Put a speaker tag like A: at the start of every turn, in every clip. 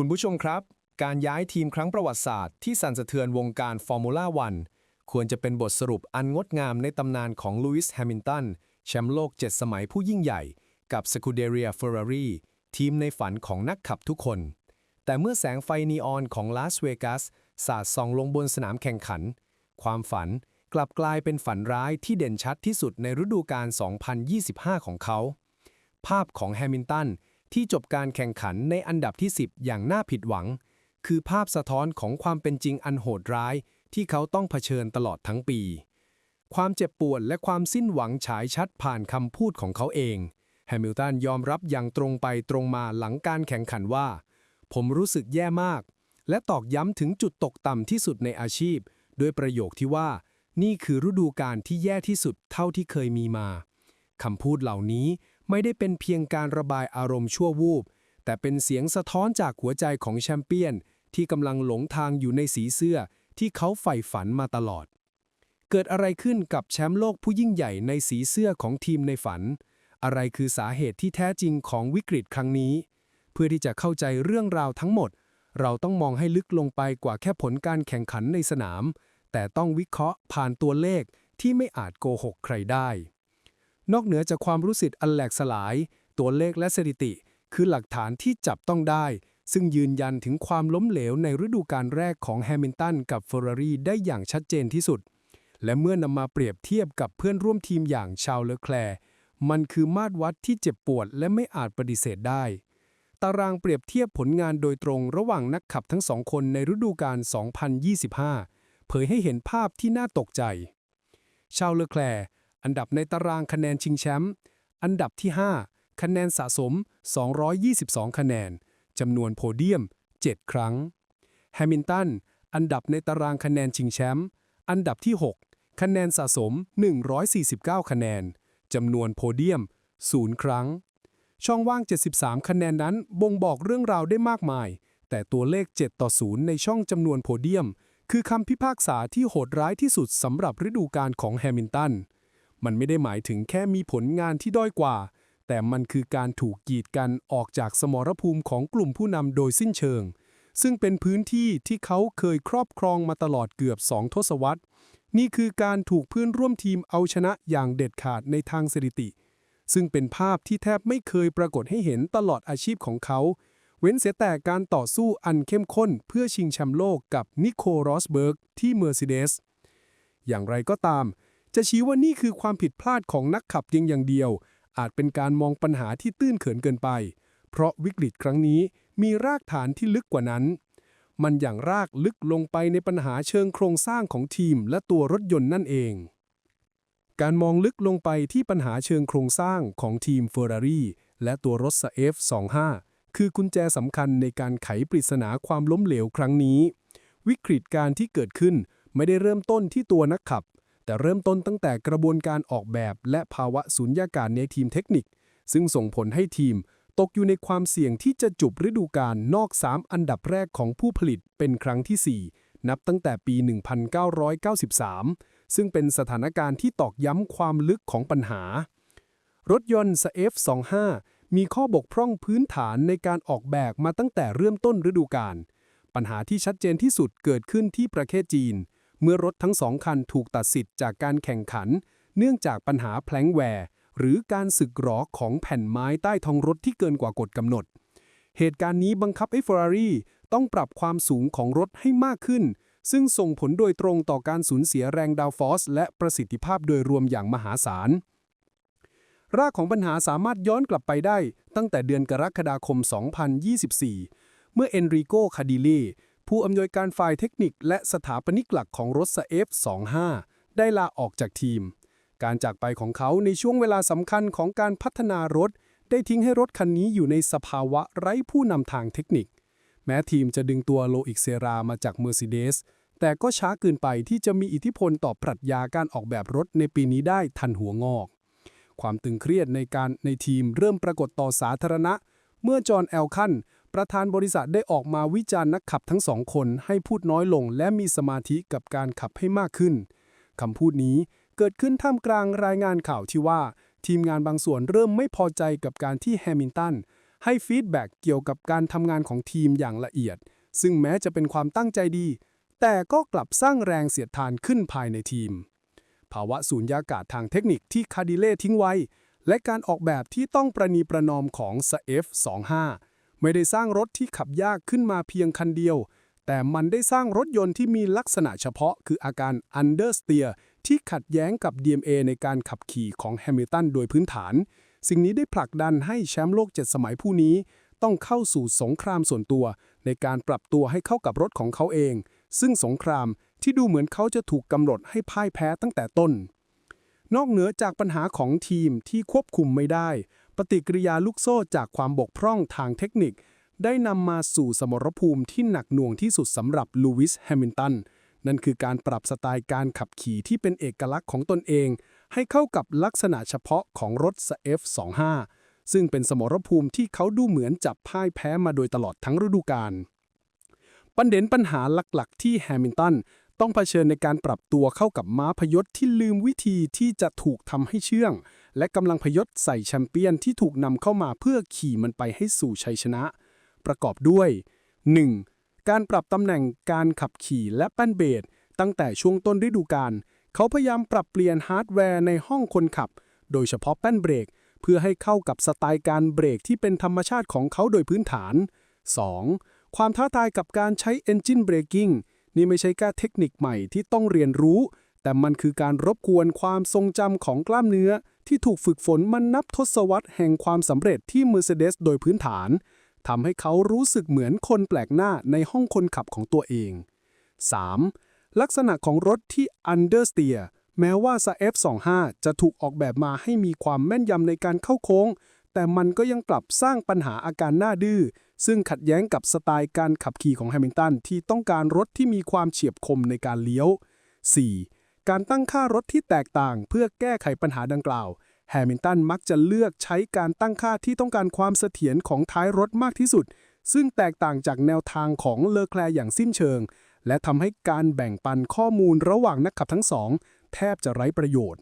A: คุณผู้ชมครับ การย้ายทีมครั้งประวัติศาสตร์ที่สั่นสะเทือนวงการฟอร์มูล่าวันควรจะเป็นบทสรุปอันงดงามในตำนานของลูอิสแฮมิลตันแชมป์โลก 7 สมัยผู้ยิ่งใหญ่ กับสกูเดเรียเฟอร์รารีทีมในฝันของนักขับทุกคน แต่เมื่อแสงไฟนีออนของลาสเวกัสสาดส่องลงบนสนามแข่งขัน ความฝันกลับกลายเป็นฝันร้ายที่เด่นชัดที่สุดในฤดูกาล 2025 ของเขา ภาพของแฮมิลตัน ที่จบการแข่งขันในอันดับที่ 10 อย่างน่าผิดหวัง คือภาพสะท้อนของความเป็นจริงอันโหดร้าย ที่เขาต้องเผชิญตลอดทั้งปี ความเจ็บปวดและความสิ้นหวังฉายชัดผ่านคำพูดของเขาเองแฮมิลตันยอมรับอย่างตรงไปตรงมาหลังการแข่งขันว่า ผมรู้สึกแย่มาก และตอกย้ำถึงจุดตกต่ำที่สุดในอาชีพ ด้วยประโยคที่ว่า นี่คือฤดูกาลที่แย่ที่สุดเท่าที่เคยมีมาคำพูดเหล่านี้ ไม่ได้เป็นเพียงการระบายอารมณ์ชั่ววูบ แต่เป็นเสียงสะท้อนจากหัวใจของแชมเปี้ยน ที่กำลังหลงทางอยู่ในสีเสื้อที่เขาใฝ่ฝันมาตลอด เกิดอะไรขึ้นกับแชมป์โลกผู้ยิ่งใหญ่ในสีเสื้อของทีมในฝัน อะไรคือสาเหตุที่แท้จริงของวิกฤตครั้งนี้ เพื่อที่จะเข้าใจเรื่องราวทั้งหมด เราต้องมองให้ลึกลงไปกว่าแค่ผลการแข่งขันในสนาม แต่ต้องวิเคราะห์ผ่านตัวเลขที่ไม่อาจโกหกใครได้ นอกเหนือจากความรู้สึกอันแหลกสลาย ตัวเลขและสถิติ คือหลักฐานที่จับต้องได้ ซึ่งยืนยันถึงความล้มเหลวในฤดูกาลแรกของแฮมิลตันกับเฟอร์รารีได้อย่างชัดเจนที่สุด และเมื่อนำมาเปรียบเทียบกับเพื่อนร่วมทีมอย่างชาวเลอแคลร์มันคือมาตรวัดที่เจ็บปวดและไม่อาจปฏิเสธได้ ตารางเปรียบเทียบผลงานโดยตรงระหว่างนักขับทั้งสองคนในฤดูกาล 2025 เผยให้เห็นภาพที่น่าตกใจ ชาวเลอแคลร์ อันดับในตารางคะแนนชิงแชมป์ อันดับที่ 5 คะแนนสะสม 222 คะแนน จำนวนโพเดียม 7 ครั้ง แฮมิลตัน อันดับในตารางคะแนนชิงแชมป์ อันดับที่ 6 คะแนนสะสม 149 คะแนน จำนวนโพเดียม 0 ครั้ง ช่องว่าง 73 คะแนนนั้นบ่งบอกเรื่องราวได้มากมาย แต่ตัวเลข 7 ต่อ 0 ในช่องจำนวนโพเดียม คือคำพิพากษาที่โหดร้ายที่สุดสำหรับฤดูกาลของแฮมิลตัน มันไม่ได้หมายถึงแค่มีผลงานที่ด้อยกว่า แต่มันคือการถูกกีดกันออกจากสมรภูมิของกลุ่มผู้นำโดยสิ้นเชิง ซึ่งเป็นพื้นที่ที่เขาเคยครอบครองมาตลอดเกือบสองทศวรรษ นี่คือการถูกเพื่อนร่วมทีมเอาชนะอย่างเด็ดขาดในทางสถิติ ซึ่งเป็นภาพที่แทบไม่เคยปรากฏให้เห็นตลอดอาชีพของเขา เว้นเสียแต่การต่อสู้อันเข้มข้นเพื่อชิงแชมป์โลกกับนิโคลรอสเบิร์กที่เมอร์เซเดสอย่างไรก็ตาม จะชี้ว่านี่คือความผิดพลาดของนักขับเพียงอย่างเดียว อาจเป็นการมองปัญหาที่ตื้นเขินเกินไป เพราะวิกฤตครั้งนี้มีรากฐานที่ลึกกว่านั้น มันอย่างรากลึกลงไปในปัญหาเชิงโครงสร้างของทีมและตัวรถยนต์นั่นเอง การมองลึกลงไปที่ปัญหาเชิงโครงสร้างของทีมเฟอร์รารีและตัวรถสเอฟ25 คือกุญแจสำคัญในการไขปริศนาความล้มเหลวครั้งนี้ วิกฤตการที่เกิดขึ้นไม่ได้เริ่มต้นที่ตัวนักขับ แต่เริ่มต้นตั้งแต่กระบวนการออกแบบและภาวะสุญญากาศในทีมเทคนิค ซึ่งส่งผลให้ทีมตกอยู่ในความเสี่ยงที่จะจุบฤดูกาลนอก 3 อันดับแรกของผู้ผลิตเป็นครั้งที่ 4 นับตั้งแต่ปี 1993 ซึ่งเป็นสถานการณ์ที่ตอกย้ำความลึกของปัญหา รถยนต์ SF25 มีข้อบกพร่องพื้นฐานในการออกแบบมาตั้งแต่เริ่มต้นฤดูกาล ปัญหาที่ชัดเจนที่สุดเกิดขึ้นที่ประเทศจีน เมื่อรถทั้งสองคันถูกตัดสิทธิ์จากการแข่งขัน เนื่องจากปัญหาแพลงแวร์ หรือการสึกหรอของแผ่นไม้ใต้ท้องรถที่เกินกว่ากฎกำหนด เหตุการณ์นี้บังคับให้ Ferrari ต้องปรับความสูงของรถให้มากขึ้น ซึ่งส่งผลโดยตรงต่อการสูญเสียแรงดาวฟอสและประสิทธิภาพโดยรวมอย่างมหาศาลรากของปัญหาสามารถย้อนกลับไปได้ตั้งแต่เดือนกรกฎาคม 2024 เมื่อเอนริโก คาดิลี ผู้อำนวยการฝ่ายเทคนิคและสถาปนิกหลักของรถ F25 ได้ลาออกจากทีม การจากไปของเขาในช่วงเวลาสำคัญของการพัฒนารถ ได้ทิ้งให้รถคันนี้อยู่ในสภาวะไร้ผู้นำทางเทคนิค แม้ทีมจะดึงตัวโลอิกเซรามาจาก Mercedes แต่ก็ช้าเกินไปที่จะมีอิทธิพลต่อปรัชญาการออกแบบรถในปีนี้ได้ทันหัวงอก ความตึงเครียดในการในทีมเริ่มปรากฏต่อสาธารณะ เมื่อจอห์นแอลคัน ประธานบริษัทได้ออกมาวิจารณ์นักขับทั้งสองคนให้พูดน้อยลง และมีสมาธิกับการขับให้มากขึ้นคำพูดนี้เกิดขึ้นท่ามกลางรายงานข่าวที่ว่า ทีมงานบางส่วนเริ่มไม่พอใจกับการที่แฮมิลตัน
B: ให้ฟีดแบ็กเกี่ยวกับการทำงานของทีมอย่างละเอียด ซึ่งแม้จะเป็นความตั้งใจดี แต่ก็กลับสร้างแรงเสียดทานขึ้นภายในทีม ภาวะสูญญากาศทางเทคนิคที่คาดิเล่ทิ้งไว้ และการออกแบบที่ต้องประนีประนอมของ SAF 25 ไม่ได้สร้างรถที่ขับยากขึ้นมาเพียงคันเดียว แต่มันได้สร้างรถยนต์ที่มีลักษณะเฉพาะ คืออาการ understeer ที่ขัดแย้งกับ DMA ในการขับขี่ของแฮมิลตันโดยพื้นฐาน สิ่งนี้ได้ผลักดันให้แชมป์โลก 7 สมัยผู้นี้ ต้องเข้าสู่สงครามส่วนตัว ในการปรับตัวให้เข้ากับรถของเขาเอง ซึ่งสงครามที่ดูเหมือนเขาจะถูกกำหนดให้พ่ายแพ้ตั้งแต่ต้น นอกเหนือจากปัญหาของทีมที่ควบคุมไม่ได้ ปฏิกิริยาลูกโซ่จากความบกพร่องทางเทคนิค ได้นำมาสู่สมรภูมิที่หนักหน่วงที่สุดสำหรับลูวิสแฮมิลตันนั่นคือการปรับสไตล์การขับขี่ที่เป็นเอกลักษณ์ของตนเอง ให้เข้ากับลักษณะเฉพาะของรถ F25 ซึ่งเป็นสมรภูมิที่เขาดูเหมือนจับพ่ายแพ้มาโดยตลอดทั้งฤดูกาลประเด็นปัญหาหลักๆ ที่แฮมิลตันต้องเผชิญในการปรับตัวเข้ากับม้าพยศที่ลืมวิธีที่จะถูกทำให้เชื่อง และกำลังพยศใส่แชมเปี้ยนที่ถูกนำเข้ามาเพื่อขี่มันไปให้สู่ชัยชนะ ประกอบด้วย 1. การปรับตำแหน่งการขับขี่และแป้นเบสตั้งแต่ช่วงต้นฤดูกาลเขาพยายามปรับเปลี่ยนฮาร์ดแวร์ในห้องคนขับ โดยเฉพาะแป้นเบรก เพื่อให้เข้ากับสไตล์การเบรกที่เป็นธรรมชาติของเขาโดยพื้นฐาน 2. ความท้าทายกับการใช้ Engine Braking นี่ไม่ใช่แค่เทคนิคใหม่ที่ต้องเรียนรู้ แต่มันคือการรบกวนความทรงจำของกล้ามเนื้อ ที่ถูกฝึกฝนมันนับทศวรรษแห่งความสำเร็จที่ Mercedes โดยพื้นฐานทำให้เขารู้สึกเหมือนคนแปลกหน้าในห้องคนขับของตัวเอง 3. ลักษณะของรถที่ understeer แม้ว่า F25 จะถูกออกแบบมาให้มีความแม่นยำในการเข้าโค้ง แต่มันก็ยังกลับสร้างปัญหาอาการหน้าดื้อ ซึ่งขัดแย้งกับสไตล์การขับขี่ของแฮมิลตันที่ต้องการรถที่มีความเฉียบคมในการเลี้ยว 4. การตั้งค่ารถที่แตกต่างเพื่อแก้ไขปัญหาดังกล่าวแฮมิลตันมักจะเลือกใช้การตั้งค่าที่ต้องการความเสถียรของท้ายรถมากที่สุด ซึ่งแตกต่างจากแนวทางของเลอแคลอย่างสิ้นเชิง และทำให้การแบ่งปันข้อมูลระหว่างนักขับทั้งสอง แทบจะไร้ประโยชน์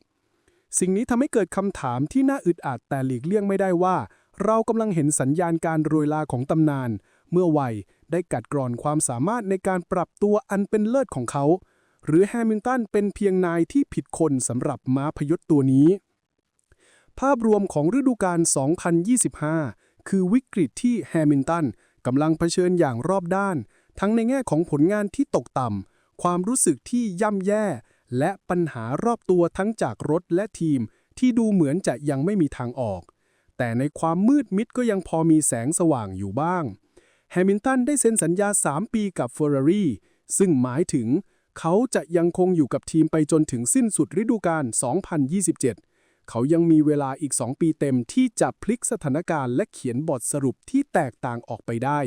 B: สิ่งนี้ทำให้เกิดคำถามที่น่าอึดอัดแต่หลีกเลี่ยงไม่ได้ว่า เรากำลังเห็นสัญญาณการโรยลาของตำนาน เมื่อวัยได้กัดกร่อนความสามารถในการปรับตัวอันเป็นเลิศของเขา หรือแฮมิลตันเป็นเพียงนายที่ผิดคนสำหรับม้าพยศตัวนี้ ภาพรวมของฤดูกาล 2025 คือวิกฤตที่แฮมิลตันกำลังเผชิญอย่างรอบด้าน ทั้งในแง่ของผลงานที่ตกต่ำ ความรู้สึกที่ย่ำแย่ และปัญหารอบตัวทั้งจากรถและทีมที่ดูเหมือนจะยังไม่มีทางออก แต่ในความมืดมิดก็ยังพอมีแสงสว่างอยู่บ้าง แฮมิลตันได้เซ็นสัญญา 3 ปีกับ Ferrari ซึ่งหมายถึง เขาจะยังคงอยู่กับทีมไปจนถึงสิ้นสุดฤดูกาล 2027 เขายังมีเวลาอีก 2 ปีเต็มที่จะพลิกสถานการณ์และเขียนบทสรุปที่แตกต่างออกไปได้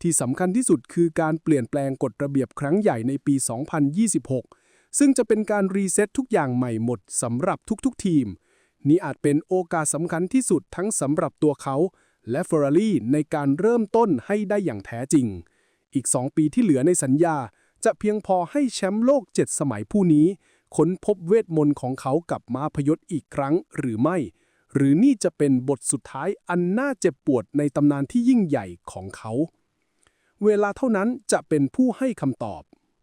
B: ที่สำคัญที่สุดคือการเปลี่ยนแปลงกฎระเบียบครั้งใหญ่ในปี 2026 ซึ่งจะเป็นการรีเซ็ตทุกอย่างใหม่หมดสำหรับทุกๆ ทีม นี่อาจเป็นโอกาสสำคัญที่สุดทั้งสำหรับตัวเขา และ Ferrari ในการเริ่มต้นให้ได้อย่างแท้จริง อีก 2 ปีที่เหลือในสัญญา จะเพียงพอให้แชมป์โลก 7 สมัยผู้นี้ ค้นพบเวทมนต์ของเขากับมาพยศอีกครั้งหรือไม่ หรือนี่จะเป็นบทสุดท้ายอันน่าเจ็บปวดในตำนานที่ยิ่งใหญ่ของเขา เวลาเท่านั้นจะเป็นผู้ให้คำตอบ